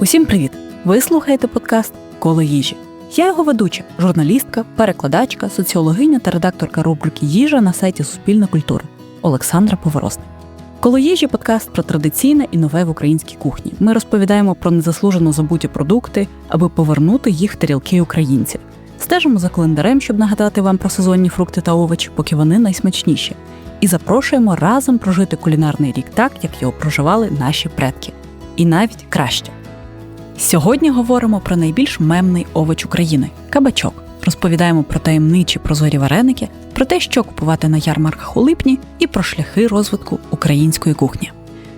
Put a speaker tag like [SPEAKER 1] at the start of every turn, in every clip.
[SPEAKER 1] Усім привіт! Ви слухаєте подкаст Коло їжі. Я його ведуча, журналістка, перекладачка, соціологиня та редакторка рубрики Їжа на сайті Суспільна культура Олександра Поворозник. Коло їжі подкаст про традиційне і нове в українській кухні. Ми розповідаємо про незаслужено забуті продукти, аби повернути їх в тарілки українців. Стежимо за календарем, щоб нагадати вам про сезонні фрукти та овочі, поки вони найсмачніші. І запрошуємо разом прожити кулінарний рік так, як його проживали наші предки. І навіть краще. Сьогодні говоримо про найбільш мемний овоч України кабачок. Розповідаємо про таємничі прозорі вареники, про те, що купувати на ярмарках у липні, і про шляхи розвитку української кухні.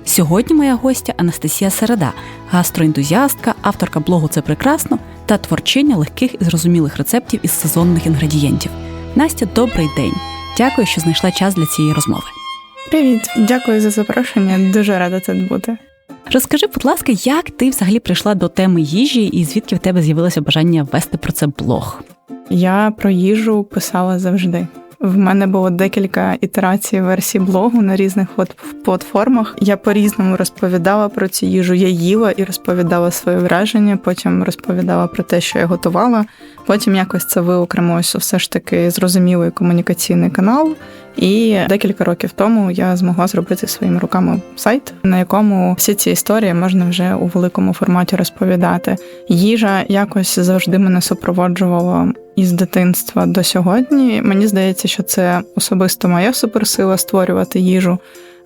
[SPEAKER 1] Сьогодні моя гостя Анастасія Середа, гастроентузіастка, авторка блогу Це прекрасно та творчиня легких і зрозумілих рецептів із сезонних інгредієнтів. Настя, добрий день! Дякую, що знайшла час для цієї розмови.
[SPEAKER 2] Привіт, дякую за запрошення. Дуже рада тут бути.
[SPEAKER 1] Розкажи, будь ласка, як ти взагалі прийшла до теми їжі і звідки в тебе з'явилося бажання вести про це блог?
[SPEAKER 2] Я про їжу писала завжди. В мене було декілька ітерацій версій блогу на різних от платформах. Я по-різному розповідала про цю їжу. Я їла і розповідала своє враження. Потім розповідала про те, що я готувала. Потім якось це виокремилося все ж таки зрозумілий комунікаційний канал. І декілька років тому я змогла зробити своїми руками сайт, на якому всі ці історії можна вже у великому форматі розповідати. Їжа якось завжди мене супроводжувала із дитинства до сьогодні. Мені здається, що це особисто моя суперсила створювати їжу.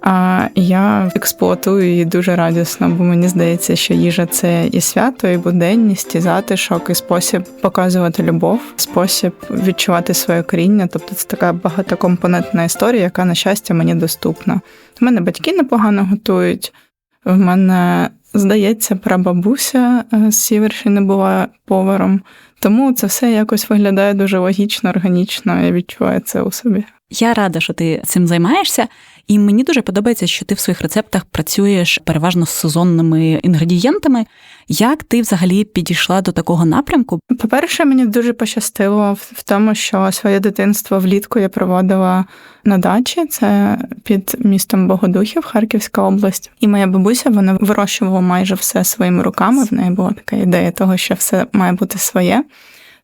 [SPEAKER 2] А я експлуатую її дуже радісно, бо мені здається, що їжа це і свято, і буденність, і затишок, і спосіб показувати любов, спосіб відчувати своє коріння. Тобто це така багатокомпонентна історія, яка, на щастя, мені доступна. У мене батьки непогано готують. В мене здається, прабабуся з Сіверщини була поваром. Тому це все якось виглядає дуже логічно, органічно. Я відчуваю це у собі.
[SPEAKER 1] Я рада, що ти цим займаєшся, і мені дуже подобається, що ти в своїх рецептах працюєш переважно з сезонними інгредієнтами. Як ти взагалі підійшла до такого напрямку?
[SPEAKER 2] По-перше, мені дуже пощастило в тому, що своє дитинство влітку я проводила на дачі, це під містом Богодухів, Харківська область. І моя бабуся вона вирощувала майже все своїми руками. В неї була така ідея того, що все має бути своє.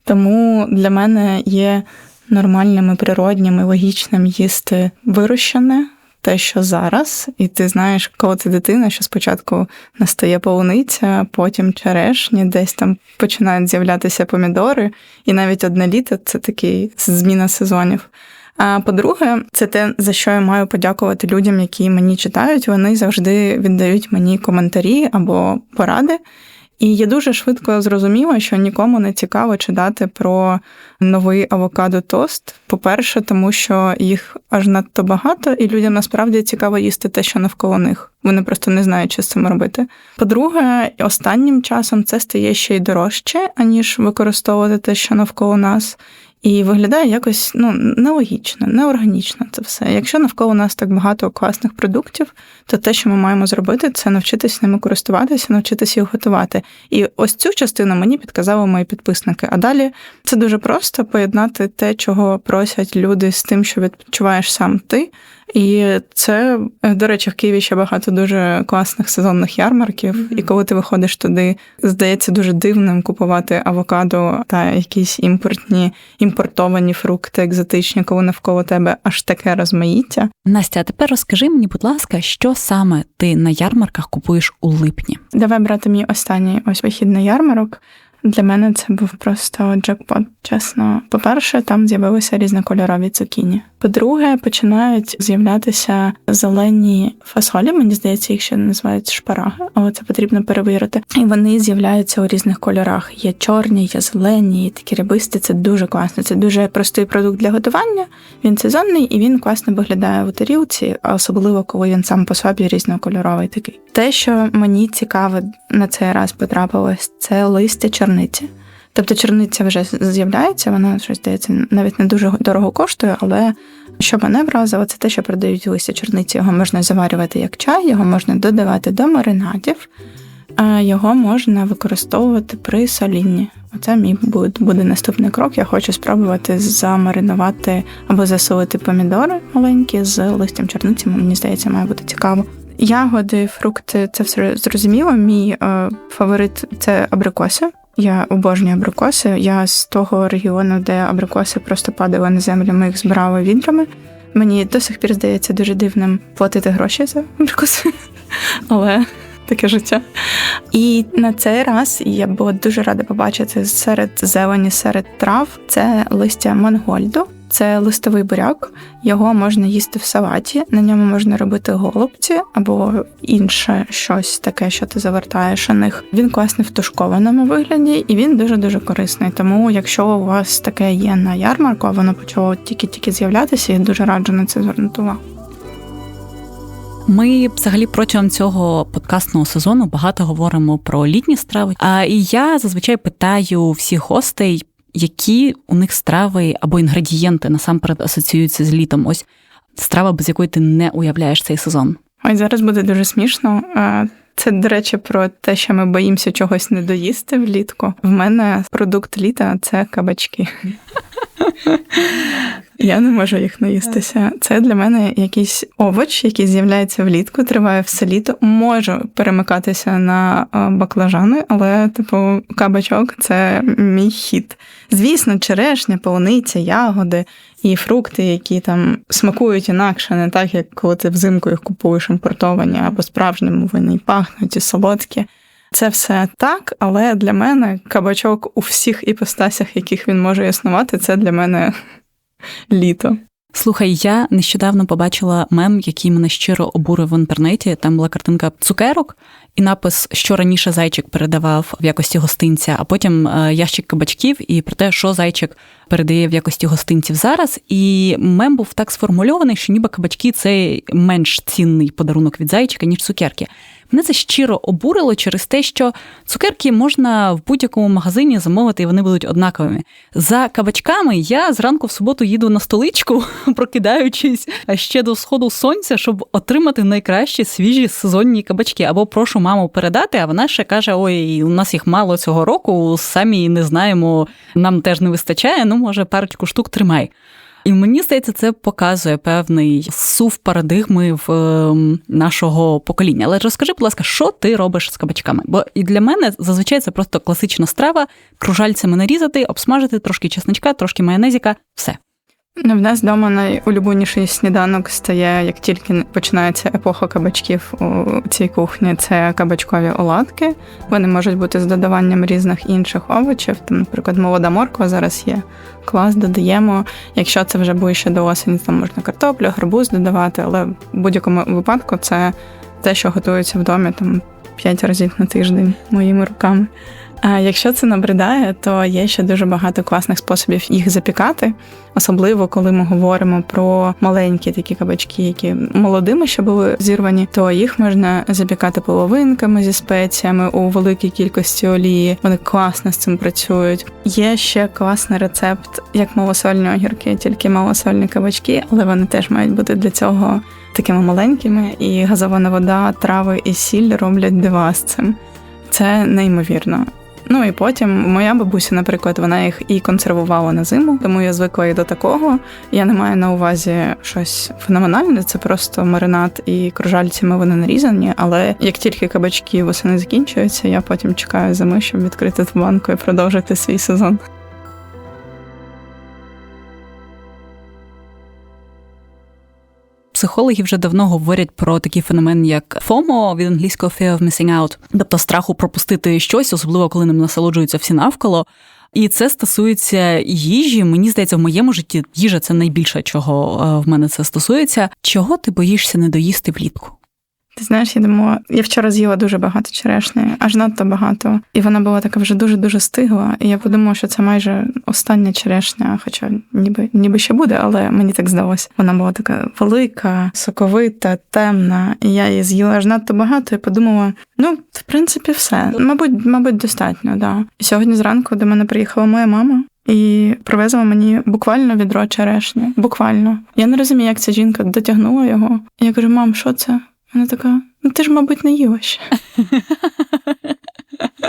[SPEAKER 2] Тому для мене є нормальним і природнім і логічним їсти вирощене. Те, що зараз, і ти знаєш, коли ти дитина, що спочатку настає полуниця, потім черешні, десь там починають з'являтися помідори, і навіть одне літо це такий зміна сезонів. А по-друге, це те, за що я маю подякувати людям, які мені читають. Вони завжди віддають мені коментарі або поради. І я дуже швидко зрозуміла, що нікому не цікаво читати про новий авокадо тост. По-перше, тому що їх аж надто багато, і людям насправді цікаво їсти те, що навколо них. Вони просто не знають, що з цим робити. По-друге, останнім часом це стає ще й дорожче, аніж використовувати те, що навколо нас. І виглядає якось ну нелогічно, неорганічно це все. Якщо навколо нас так багато класних продуктів, то те, що ми маємо зробити, це навчитися ними користуватися, навчитися їх готувати. І ось цю частину мені підказали мої підписники. А далі це дуже просто поєднати те, чого просять люди з тим, що відчуваєш сам ти. І це, до речі, в Києві ще багато дуже класних сезонних ярмарків. Mm-hmm. І коли ти виходиш туди, здається дуже дивним купувати авокадо та якісь імпортні імпортовані фрукти, екзотичні, коли навколо тебе аж таке розмаїття.
[SPEAKER 1] Настя, а тепер розкажи мені, будь ласка, що саме ти на ярмарках купуєш у липні?
[SPEAKER 2] Давай брати мій останній ось вихід на ярмарок. Для мене це був просто джекпот, чесно. По-перше, там з'явилися різнокольорові цукіні. По-друге, починають з'являтися зелені фасолі. Мені здається, їх ще називають шпараги, але це потрібно перевірити. І вони з'являються у різних кольорах. Є чорні, є зелені, є такі рябисті. Це дуже класно. Це дуже простий продукт для готування. Він сезонний і він класно виглядає у тарілці, особливо коли він сам по собі різнокольоровий такий. Те, що мені цікаво на цей раз потрапилось, це листя чорниці. Тобто чорниця вже з'являється, вона щось здається навіть не дуже дорого коштує, але що мене вразило, це те, що продають листя чорниці. Його можна заварювати як чай, його можна додавати до маринадів, його можна використовувати при солінні. Оце мій буде наступний крок. Я хочу спробувати замаринувати або засолити помідори маленькі з листям чорниці. Мені здається, має бути цікаво. Ягоди, фрукти це все зрозуміло. Мій е, фаворит це абрикоси. Я обожнюю абрикоси. Я з того регіону, де абрикоси просто падали на землю, ми їх збирали відрами. Мені до сих пір здається дуже дивним платити гроші за абрикоси, але таке життя. І на цей раз я була дуже рада побачити серед зелені, серед трав це листя мангольду. Це листовий буряк, його можна їсти в салаті, на ньому можна робити голубці або інше щось таке, що ти завертаєш у них. Він класний в тушкованому вигляді, і він дуже дуже корисний. Тому, якщо у вас таке є на ярмарку, а воно почало тільки-тільки з'являтися, я дуже раджу на це звернути увагу.
[SPEAKER 1] Ми взагалі протягом цього подкастного сезону багато говоримо про літні страви. А і я зазвичай питаю всіх гостей, які у них страви або інгредієнти насамперед асоціюються з літом. Ось страва, без якої ти не уявляєш цей сезон.
[SPEAKER 2] Ой, зараз буде дуже смішно. Це, до речі, про те, що ми боїмося чогось не доїсти влітку. В мене продукт літа це кабачки. Я не можу їх наїстися. Це для мене якийсь овоч, який з'являється влітку, триває все літо. Можу перемикатися на баклажани, але, типу, кабачок це мій хід. Звісно, черешня, полуниця, ягоди і фрукти, які там смакують інакше, не так, як коли ти взимку їх купуєш імпортовані або справжньому вони і пахнуть і солодкі. Це все так, але для мене кабачок у всіх іпостасях, яких він може існувати, це для мене літо.
[SPEAKER 1] Слухай, я нещодавно побачила мем, який мене щиро обурив в інтернеті. Там була картинка цукерок і напис, що раніше зайчик передавав в якості гостинця, а потім е, ящик кабачків, і про те, що зайчик передає в якості гостинців зараз. І мем був так сформульований, що ніби кабачки це менш цінний подарунок від зайчика, ніж цукерки. Мене це щиро обурило через те, що цукерки можна в будь-якому магазині замовити, і вони будуть однаковими. За кабачками я зранку в суботу їду на столичку, прокидаючись ще до сходу сонця, щоб отримати найкращі свіжі сезонні кабачки. Або прошу маму передати, а вона ще каже: Ой, у нас їх мало цього року, самі не знаємо, нам теж не вистачає. Ну, може, парочку штук тримай. І мені здається, це показує певний сув парадигми в е, нашого покоління. Але розкажи, будь ласка, що ти робиш з кабачками? Бо і для мене зазвичай це просто класична страва, кружальцями нарізати, обсмажити, трошки чесничка, трошки майонезіка, все.
[SPEAKER 2] Ну, в нас вдома найулюбленіший сніданок стає, як тільки починається епоха кабачків у цій кухні. Це кабачкові оладки. Вони можуть бути з додаванням різних інших овочів. Там, наприклад, молода морква зараз є. Клас додаємо. Якщо це вже ближче до осені, там можна картоплю, гарбуз додавати, але в будь-якому випадку це те, що готується в домі там п'ять разів на тиждень моїми руками. А якщо це набридає, то є ще дуже багато класних способів їх запікати, особливо коли ми говоримо про маленькі такі кабачки, які молодими ще були зірвані, то їх можна запікати половинками зі спеціями у великій кількості олії. Вони класно з цим працюють. Є ще класний рецепт, як малосольні огірки, тільки малосольні кабачки, але вони теж мають бути для цього такими маленькими. І газована вода, трави і сіль роблять дива з цим. Це неймовірно. Ну і потім моя бабуся, наприклад, вона їх і консервувала на зиму, тому я звикла і до такого. Я не маю на увазі щось феноменальне, це просто маринад і кружальцями вони нарізані. Але як тільки кабачки восени закінчуються, я потім чекаю зими, щоб відкрити банку і продовжити свій сезон.
[SPEAKER 1] Психологи вже давно говорять про такий феномен, як FOMO, від англійського Fear of Missing Out, тобто страху пропустити щось, особливо коли ним насолоджуються всі навколо. І це стосується їжі. Мені здається, в моєму житті їжа це найбільше, чого е, в мене це стосується. Чого ти боїшся не доїсти влітку?
[SPEAKER 2] Ти знаєш, я думала, я вчора з'їла дуже багато черешні, аж надто багато. І вона була така вже дуже-дуже стигла. І я подумала, що це майже остання черешня, хоча ніби ніби ще буде, але мені так здалося. Вона була така велика, соковита, темна. І я її з'їла аж надто багато і подумала: ну, в принципі, все. Мабуть, мабуть, достатньо, да. І сьогодні зранку до мене приїхала моя мама. І привезла мені буквально відро черешні. Буквально. Я не розумію, як ця жінка дотягнула його. Я кажу, мам, що це? Вона така: ну ти ж, мабуть, не їла ще.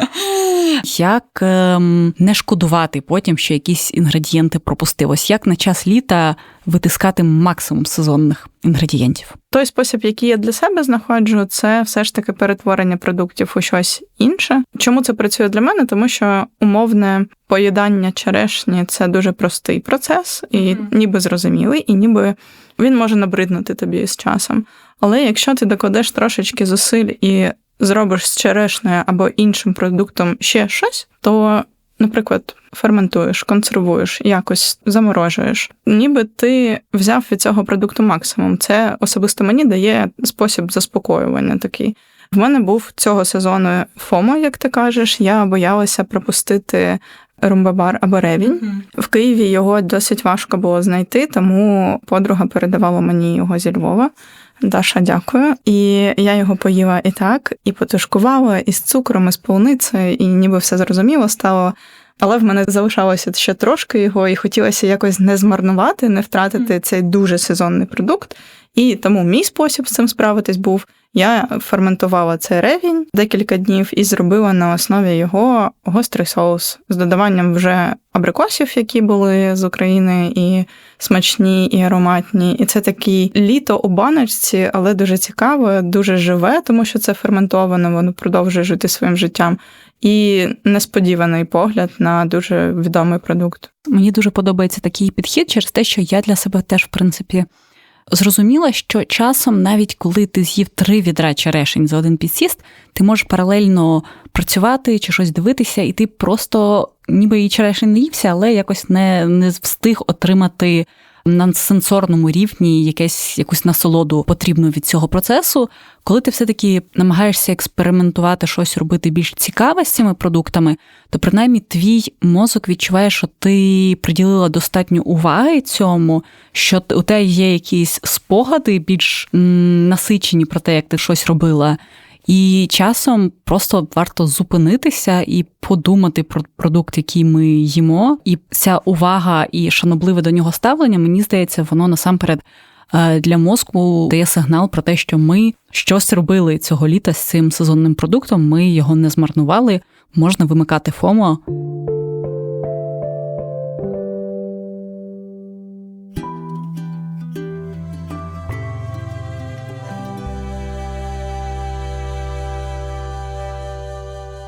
[SPEAKER 1] Як ем, не шкодувати потім, що якісь інгредієнти пропустив? Ось як на час літа витискати максимум сезонних інгредієнтів?
[SPEAKER 2] Той спосіб, який я для себе знаходжу, це все ж таки перетворення продуктів у щось інше. Чому це працює для мене? Тому що умовне поїдання черешні це дуже простий процес, і mm-hmm. ніби зрозумілий, і ніби він може набриднути тобі з часом. Але якщо ти докладеш трошечки зусиль і зробиш з черешнею або іншим продуктом ще щось, то, наприклад, ферментуєш, консервуєш, якось заморожуєш, ніби ти взяв від цього продукту максимум. Це особисто мені дає спосіб заспокоювання такий. В мене був цього сезону ФОМО, як ти кажеш. Я боялася пропустити румбабар або ревінь. Mm-hmm. В Києві його досить важко було знайти, тому подруга передавала мені його зі Львова. Даша, дякую. І я його поїла і так, і потушкувала, і з цукром, і з полуницею, і ніби все зрозуміло стало. Але в мене залишалося ще трошки його, і хотілося якось не змарнувати, не втратити цей дуже сезонний продукт. І тому мій спосіб з цим справитись був я ферментувала цей ревінь декілька днів і зробила на основі його гострий соус з додаванням вже абрикосів, які були з України, і смачні, і ароматні. І це такий літо у баночці, але дуже цікаве, дуже живе, тому що це ферментовано, воно продовжує жити своїм життям. І несподіваний погляд на дуже відомий продукт.
[SPEAKER 1] Мені дуже подобається такий підхід через те, що я для себе теж, в принципі, зрозуміла, що часом, навіть коли ти з'їв три відра черешень за один підсіст, ти можеш паралельно працювати чи щось дивитися, і ти просто ніби і черешень не ївся, але якось не, не встиг отримати на сенсорному рівні якесь якусь насолоду потрібну від цього процесу. Коли ти все-таки намагаєшся експериментувати щось робити більш цікаве з цими продуктами, то принаймні твій мозок відчуває, що ти приділила достатньо уваги цьому, що у тебе є якісь спогади більш насичені про те, як ти щось робила. І часом просто варто зупинитися і подумати про продукт, який ми їмо. І ця увага і шанобливе до нього ставлення, мені здається, воно насамперед е, для мозку дає сигнал про те, що ми щось робили цього літа з цим сезонним продуктом. Ми його не змарнували. Можна вимикати ФОМО.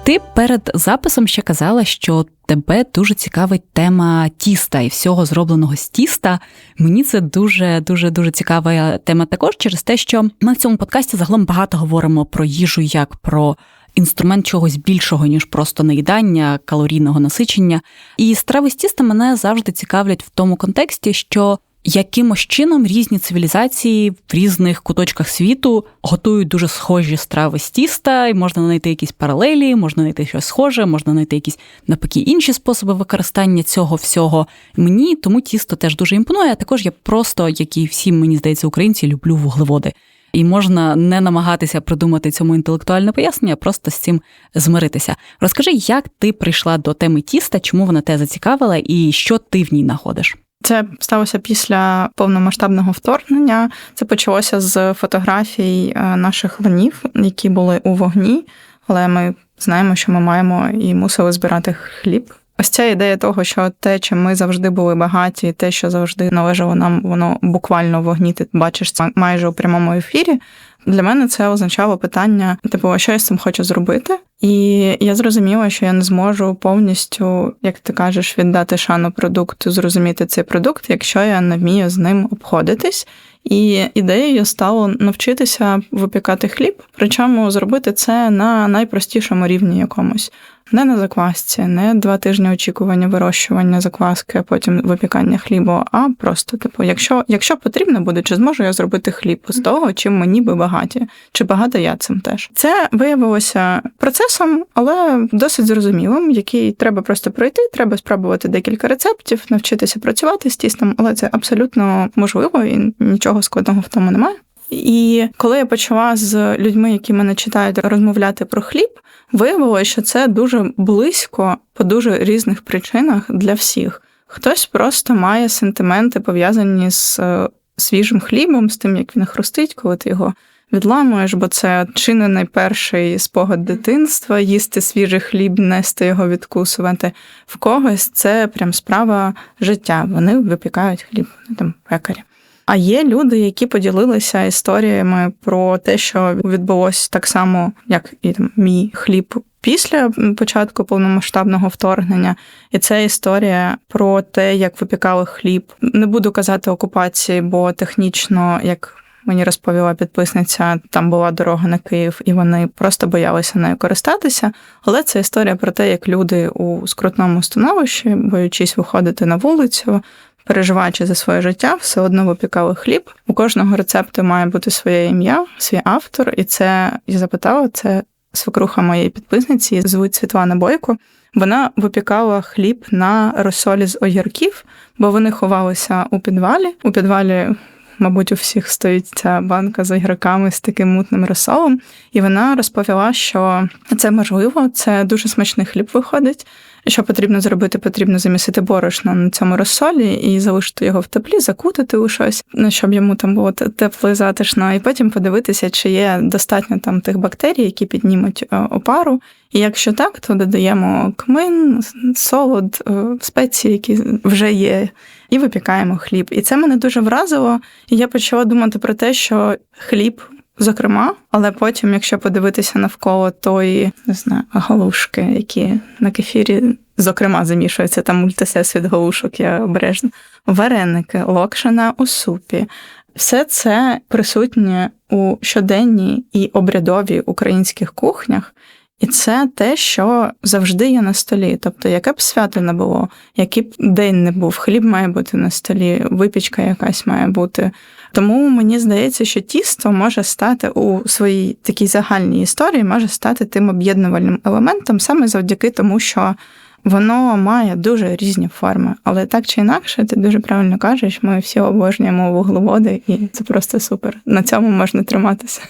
[SPEAKER 1] Ти перед записом ще казала, що тебе дуже цікавить тема тіста і всього зробленого з тіста. Мені це дуже дуже дуже цікава тема також через те, що ми в цьому подкасті загалом багато говоримо про їжу як про. Інструмент чогось більшого, ніж просто наїдання, калорійного насичення. І страви з тіста мене завжди цікавлять в тому контексті, що якимось чином різні цивілізації в різних куточках світу готують дуже схожі страви з тіста, і можна знайти якісь паралелі, можна знайти щось схоже, можна знайти якісь навпаки інші способи використання цього всього. Мені тому тісто теж дуже імпонує. а Також я просто, як і всі, мені здається, українці, люблю вуглеводи. І можна не намагатися придумати цьому інтелектуальне пояснення, просто з цим змиритися. Розкажи, як ти прийшла до теми тіста, чому вона тебе зацікавила, і що ти в ній знаходиш?
[SPEAKER 2] Це сталося після повномасштабного вторгнення. Це почалося з фотографій е, наших ланів, які були у вогні. Але ми знаємо, що ми маємо і мусили збирати хліб. Ось ця ідея того, що те, чим ми завжди були багаті, те, що завжди належало нам, воно буквально в вогні, ти бачиш це майже у прямому ефірі. Для мене це означало питання: типу, що я з цим хочу зробити? І я зрозуміла, що я не зможу повністю, як ти кажеш, віддати шану продукту, зрозуміти цей продукт, якщо я не вмію з ним обходитись. І ідеєю стало навчитися випікати хліб, причому зробити це на найпростішому рівні якомусь не на заквасці, не два тижні очікування вирощування закваски, а потім випікання хлібу, а просто, типу, якщо якщо потрібно буде, чи зможу я зробити хліб з того, чим мені би багаті, чи багата я цим теж. Це виявилося процесом, але досить зрозумілим, який треба просто пройти, треба спробувати декілька рецептів, навчитися працювати з тістом, але це абсолютно можливо і нічого складного в тому немає. І коли я почала з людьми, які мене читають, розмовляти про хліб, виявилося, що це дуже близько по дуже різних причинах для всіх. Хтось просто має сентименти пов'язані з е, свіжим хлібом, з тим, як він хрустить, коли ти його відламуєш, бо це чи не найперший спогад дитинства, їсти свіжий хліб, нести його відкусувати. В когось це прям справа життя. Вони випікають хліб, там пекарі. А є люди, які поділилися історіями про те, що відбулося так само, як і там мій хліб після початку повномасштабного вторгнення. І це історія про те, як випікали хліб. Не буду казати окупації, бо технічно, як мені розповіла підписниця, там була дорога на Київ, і вони просто боялися нею користатися. Але це історія про те, як люди у скрутному становищі, боючись виходити на вулицю, переживаючи за своє життя, все одно випікали хліб. У кожного рецепту має бути своє ім'я, свій автор, і це я запитала, це свекруха моєї підписниці, звуть Світлана Бойко. Вона випікала хліб на розсолі з огірків, бо вони ховалися у підвалі. У підвалі, мабуть, у всіх стоїть ця банка з огірками з таким мутним розсолом. І вона розповіла, що це можливо, це дуже смачний хліб виходить. Що потрібно зробити? Потрібно замісити борошно на цьому розсолі і залишити його в теплі, закутати у щось, ну, щоб йому там було тепло і затишно, і потім подивитися, чи є достатньо там тих бактерій, які піднімуть е, опару. І якщо так, то додаємо кмин, солод, е, спеції, які вже є, і випікаємо хліб. І це мене дуже вразило. І я почала думати про те, що хліб зокрема, але потім, якщо подивитися навколо тої, не знаю, галушки, які на кефірі, зокрема, замішуються там мультисесвіт галушок, я обережно, вареники, локшина у супі. Все це присутнє у щоденній і обрядовій українських кухнях. І це те, що завжди є на столі. Тобто, яке б свято не було, який б день не був, хліб має бути на столі, випічка якась має бути. Тому мені здається, що тісто може стати у своїй такій загальній історії, може стати тим об'єднувальним елементом саме завдяки тому, що. Воно має дуже різні форми, але так чи інакше, ти дуже правильно кажеш, ми всі обожнюємо вуглеводи, і це просто супер. На цьому можна триматися.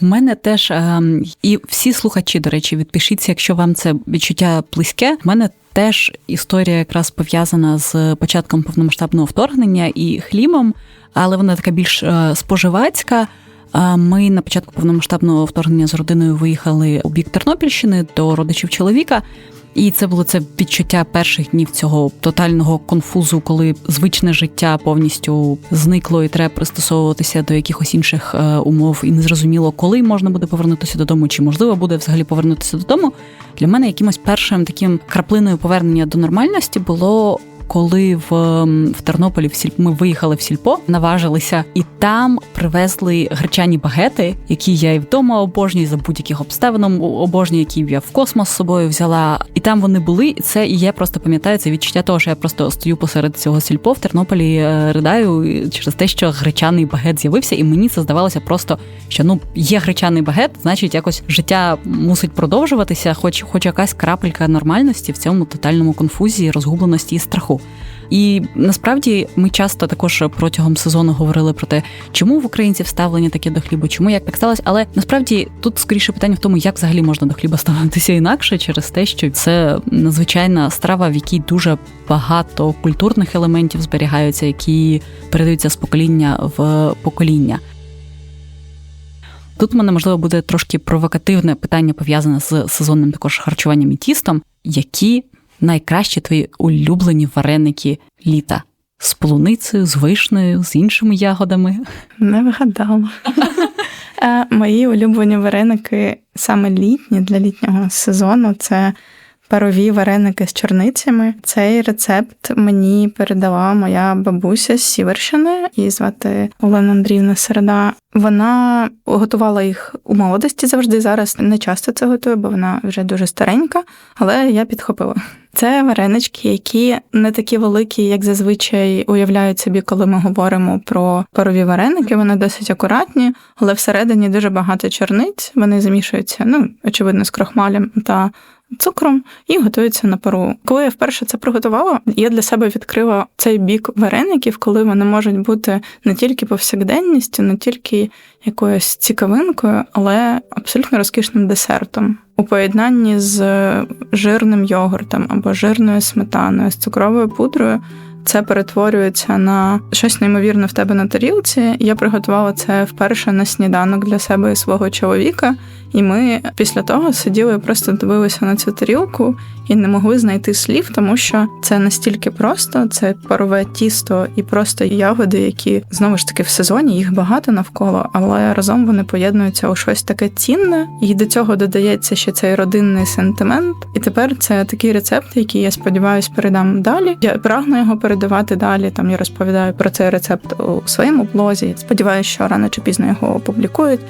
[SPEAKER 1] У мене теж ем, і всі слухачі, до речі, відпишіться, якщо вам це відчуття близьке. У мене теж історія якраз пов'язана з початком повномасштабного вторгнення і хлібом, але вона така більш е, споживацька. Ми на початку повномасштабного вторгнення з родиною виїхали у бік Тернопільщини до родичів чоловіка. І це було це відчуття перших днів цього тотального конфузу, коли звичне життя повністю зникло, і треба пристосовуватися до якихось інших е, умов, і незрозуміло, коли можна буде повернутися додому, чи можливо буде взагалі повернутися додому. Для мене якимось першим таким краплиною повернення до нормальності було коли в в Тернополі в сіль... ми виїхали в сільпо, наважилися, і там привезли гречані багети, які я і вдома обожнюю за будь-яких обставин обожнюю, які я в космос з собою взяла. І там вони були. І це і я просто пам'ятаю це відчуття того, що я просто стою посеред цього сільпо в Тернополі, е, ридаю через те, що гречаний багет з'явився, і мені це здавалося просто, що ну є гречаний багет, значить, якось життя мусить продовжуватися, хоч хоч якась крапелька нормальності в цьому тотальному конфузії, розгубленості і страху. І насправді ми часто також протягом сезону говорили про те, чому в українців ставлення таке до хлібу, чому як так сталося. Але насправді тут скоріше питання в тому, як взагалі можна до хліба ставитися інакше, через те, що це надзвичайна страва, в якій дуже багато культурних елементів зберігаються, які передаються з покоління в покоління. Тут в мене можливо буде трошки провокативне питання пов'язане з сезонним також харчуванням і тістом, які найкращі твої улюблені вареники літа? З полуницею, з вишнею, з іншими ягодами?
[SPEAKER 2] Не вигадала. Е, мої улюблені вареники саме літні для літнього сезону це парові вареники з чорницями. Цей рецепт мені передала моя бабуся з Сіверщини, її звати Олена Андріївна Середа. Вона готувала їх у молодості завжди. Зараз не часто це готує, бо вона вже дуже старенька, але я підхопила. Це варенички, які не такі великі, як зазвичай уявляють собі, коли ми говоримо про парові вареники. Вони досить акуратні, але всередині дуже багато чорниць. Вони замішуються, ну очевидно, з крохмалем та цукром і готуються на пару. Коли я вперше це приготувала, я для себе відкрила цей бік вареників, коли вони можуть бути не тільки повсякденністю, не тільки якоюсь цікавинкою, але абсолютно розкішним десертом. У поєднанні з жирним йогуртом або жирною сметаною, з цукровою пудрою. це перетворюється на щось неймовірне в тебе на тарілці. Я приготувала це вперше на сніданок для себе і свого чоловіка. І ми після того сиділи і просто дивилися на цю тарілку і не могли знайти слів, тому що це настільки просто, це парове тісто і просто ягоди, які знову ж таки в сезоні їх багато навколо, але разом вони поєднуються у щось таке цінне, і до цього додається ще цей родинний сентимент. І тепер це такий рецепт, який я сподіваюся передам далі. Я прагну його передавати далі. Там я розповідаю про цей рецепт у своєму блозі. Сподіваюся, що рано чи пізно його опублікують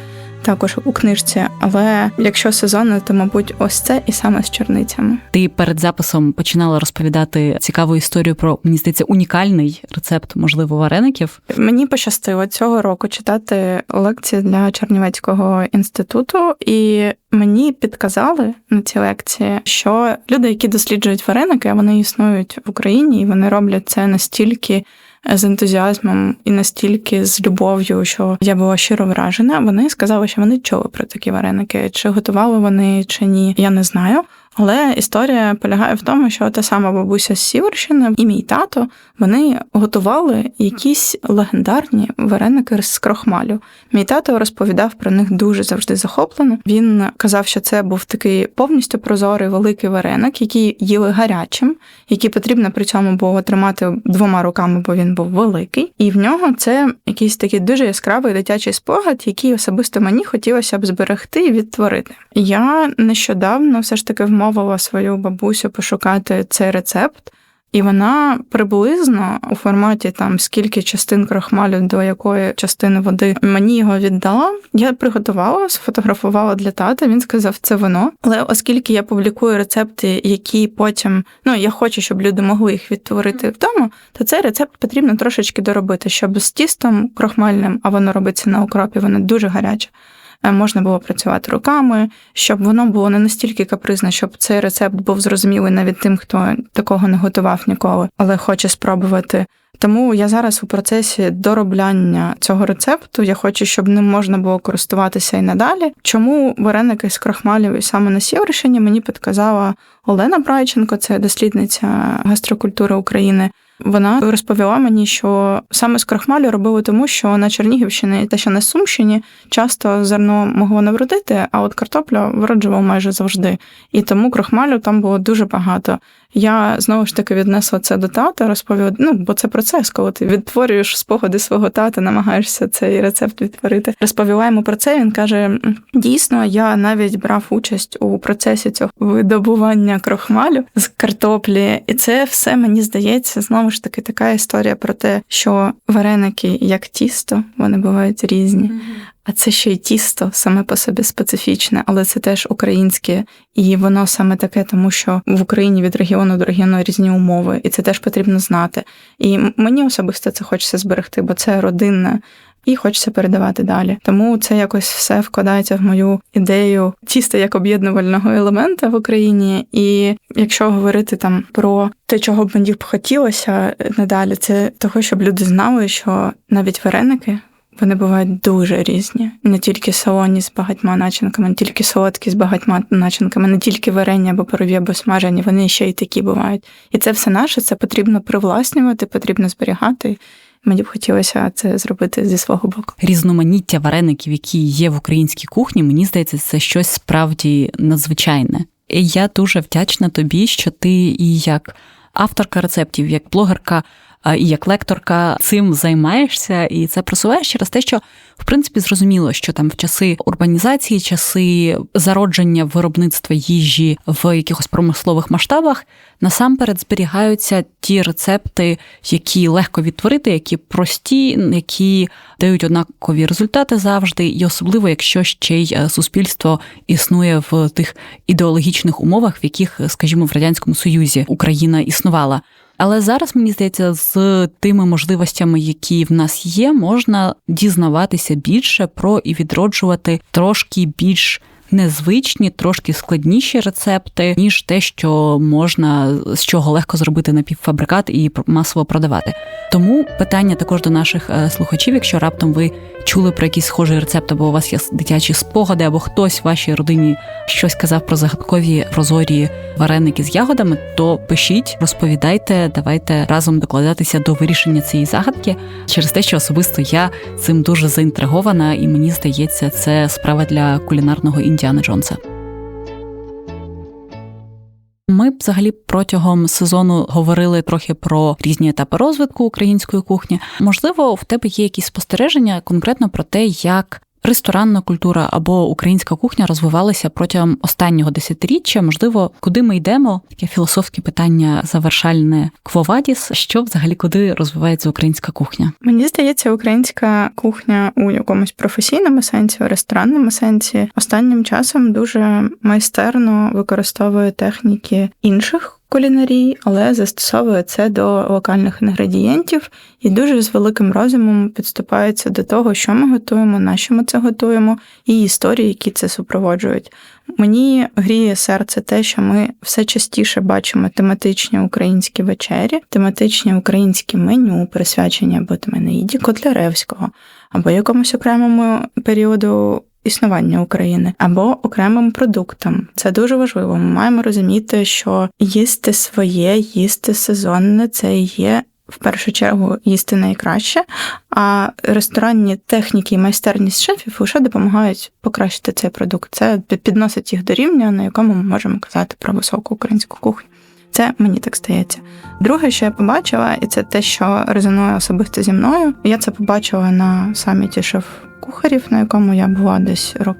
[SPEAKER 2] також у книжці. Але якщо сезонне, то мабуть, ось це і саме з черницями.
[SPEAKER 1] Ти перед записом починала розповідати цікаву історію про мені здається унікальний рецепт, можливо, вареників.
[SPEAKER 2] Мені пощастило цього року читати лекції для Чернівецького інституту, і мені підказали на ці лекції, що люди, які досліджують вареники, вони існують в Україні, і вони роблять це настільки з ентузіазмом і настільки з любов'ю, що я була щиро вражена. Вони сказали, що вони чули про такі вареники, чи готували вони, чи ні, я не знаю. Але історія полягає в тому, що та сама бабуся з Сіверщини і мій тато вони готували якісь легендарні вареники з крохмалю. Мій тато розповідав про них дуже завжди захоплено. Він казав, що це був такий повністю прозорий великий вареник, який їли гарячим, який потрібно при цьому було тримати двома руками, бо він був великий. І в нього це якийсь такий дуже яскравий дитячий спогад, який особисто мені хотілося б зберегти і відтворити. Я нещодавно все ж таки вмовила свою бабусю пошукати цей рецепт. І вона приблизно у форматі там скільки частин крахмалю до якої частини води мені його віддала. Я приготувала, сфотографувала для тата. Він сказав, це воно. Але оскільки я публікую рецепти, які потім ну я хочу, щоб люди могли їх відтворити вдома, то цей рецепт потрібно трошечки доробити, щоб з тістом крохмальним, а воно робиться на окропі, воно дуже гаряче. Е, можна було працювати руками, щоб воно було не настільки капризне, щоб цей рецепт був зрозумілий навіть тим, хто такого не готував ніколи, але хоче спробувати. Тому я зараз у процесі доробляння цього рецепту. Я хочу, щоб ним можна було користуватися і надалі. Чому вареники з крахмалів і саме на Сіверщині мені підказала Олена Брайченко, це дослідниця гастрокультури України. Вона розповіла мені, що саме з крахмалю робили тому, що на Чернігівщині та ще на Сумщині часто зерно могло не а от картопля вроджував майже завжди. І тому крахмалю там було дуже багато. Я знову ж таки віднесла це до тата, розповіла, ну бо це процес, коли ти відтворюєш спогади свого тата, намагаєшся цей рецепт відтворити. Розповіла йому про це. Він каже: дійсно, я навіть брав участь у процесі цього видобування крохмалю з картоплі, і це все мені здається знову ж таки така історія про те, що вареники як тісто, вони бувають різні. А це ще й тісто саме по собі специфічне, але це теж українське, і воно саме таке, тому що в Україні від регіону до регіону різні умови, і це теж потрібно знати. І мені особисто це хочеться зберегти, бо це родинне. І хочеться передавати далі. Тому це якось все вкладається в мою ідею тіста як об'єднувального елемента в Україні. І якщо говорити там про те, чого б мені б хотілося надалі, це того, щоб люди знали, що навіть вареники вони бувають дуже різні. Не тільки солоні з багатьма начинками, не тільки солодкі з багатьма начинками, не тільки варення або парові, або смажені, вони ще й такі бувають. І це все наше, це потрібно привласнювати, потрібно зберігати. Мені б хотілося це зробити зі свого боку.
[SPEAKER 1] Різноманіття вареників, які є в українській кухні, мені здається, це щось справді надзвичайне. І я дуже вдячна тобі, що ти і як авторка рецептів, як блогерка і як лекторка цим займаєшся, і це просуваєш через те, що в принципі зрозуміло, що там в часи урбанізації, часи зародження виробництва їжі в якихось промислових масштабах насамперед зберігаються ті рецепти, які легко відтворити, які прості, які дають однакові результати завжди, і особливо, якщо ще й е, суспільство існує в тих ідеологічних умовах, в яких, скажімо, в радянському союзі Україна існувала. Але зараз мені здається, з тими можливостями, які в нас є, можна дізнаватися більше про і відроджувати трошки більш незвичні, трошки складніші рецепти, ніж те, що можна з чого легко зробити напівфабрикат і масово продавати. Тому питання також до наших е, слухачів, якщо раптом ви чули про якийсь схожий рецепт, або у вас є дитячі спогади, або хтось в вашій родині щось казав про загадкові прозорі вареники з ягодами, то пишіть, розповідайте, давайте разом докладатися до вирішення цієї загадки через те, що особисто я цим дуже заінтригована, і мені здається, це справа для кулінарного Індіана Джонса. Ми взагалі протягом сезону говорили трохи про різні етапи розвитку української кухні. Можливо, в тебе є якісь спостереження конкретно про те, як ресторанна культура або українська кухня розвивалися протягом останнього десятиріччя. Можливо, куди ми йдемо? Таке філософське питання завершальне квовадіс. Що взагалі куди розвивається українська кухня?
[SPEAKER 2] Мені здається, українська кухня у якомусь професійному сенсі, у ресторанному сенсі останнім часом дуже майстерно використовує техніки інших кулінарії, але застосовує це до локальних інгредієнтів і дуже з великим розумом підступається до того, що ми готуємо, на що ми це готуємо, і історії, які це супроводжують. Мені гріє серце те, що ми все частіше бачимо тематичні українські вечері, тематичні українські меню, присвячені або Тименеїді Котляревського, або якомусь окремому періоду існування України або окремим продуктам. Це дуже важливо. Ми маємо розуміти, що їсти своє, їсти сезонне це є. В першу чергу їсти найкраще, а ресторанні техніки і майстерність шефів лише допомагають покращити цей продукт. Це підносить їх до рівня, на якому ми можемо казати про високу українську кухню. Це мені так стається. Друге, що я побачила, і це те, що резонує особисто зі мною. Я це побачила на саміті шеф кухарів, на якому я була десь рок,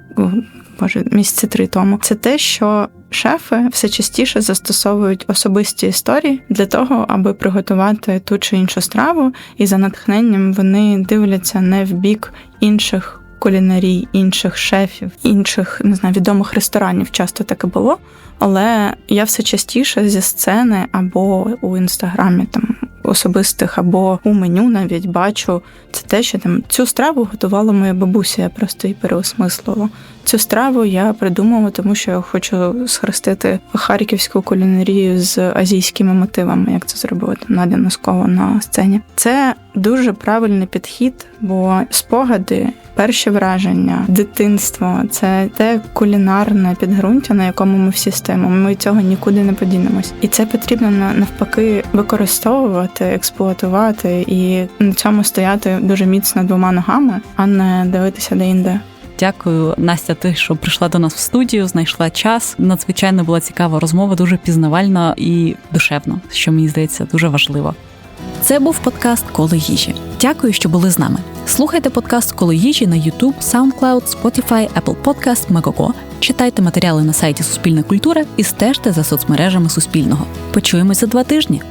[SPEAKER 2] може, місяці три тому, це те, що шефи все частіше застосовують особисті історії для того, аби приготувати ту чи іншу страву, і за натхненням вони дивляться не в бік інших. Кулінарій інших шефів, інших не знаю, відомих ресторанів часто таке було. Але я все частіше зі сцени або у інстаграмі там особистих, або у меню навіть бачу це те, що там цю страву готувала моя бабуся. Я просто її переосмислила. Цю страву я придумала, тому що я хочу схрестити харківську кулінарію з азійськими мотивами, як це зробила Надя Носкова на сцені. Це дуже правильний підхід, бо спогади, перші враження, дитинство це те кулінарне підґрунтя, на якому ми всі стоїмо. Ми цього нікуди не подінемось, і це потрібно навпаки використовувати, експлуатувати і на цьому стояти дуже міцно двома ногами, а не дивитися де-інде.
[SPEAKER 1] Дякую, Настя, ти що прийшла до нас в студію, знайшла час. Надзвичайно була цікава розмова, дуже пізнавальна і душевна, що мені здається дуже важливо. Це був подкаст Коло їжі. Дякую, що були з нами. Слухайте подкаст Коло їжі на YouTube, SoundCloud, Spotify, Apple Podcast, Megogo. Читайте матеріали на сайті Суспільна культура і стежте за соцмережами Суспільного. Почуємось за два тижні.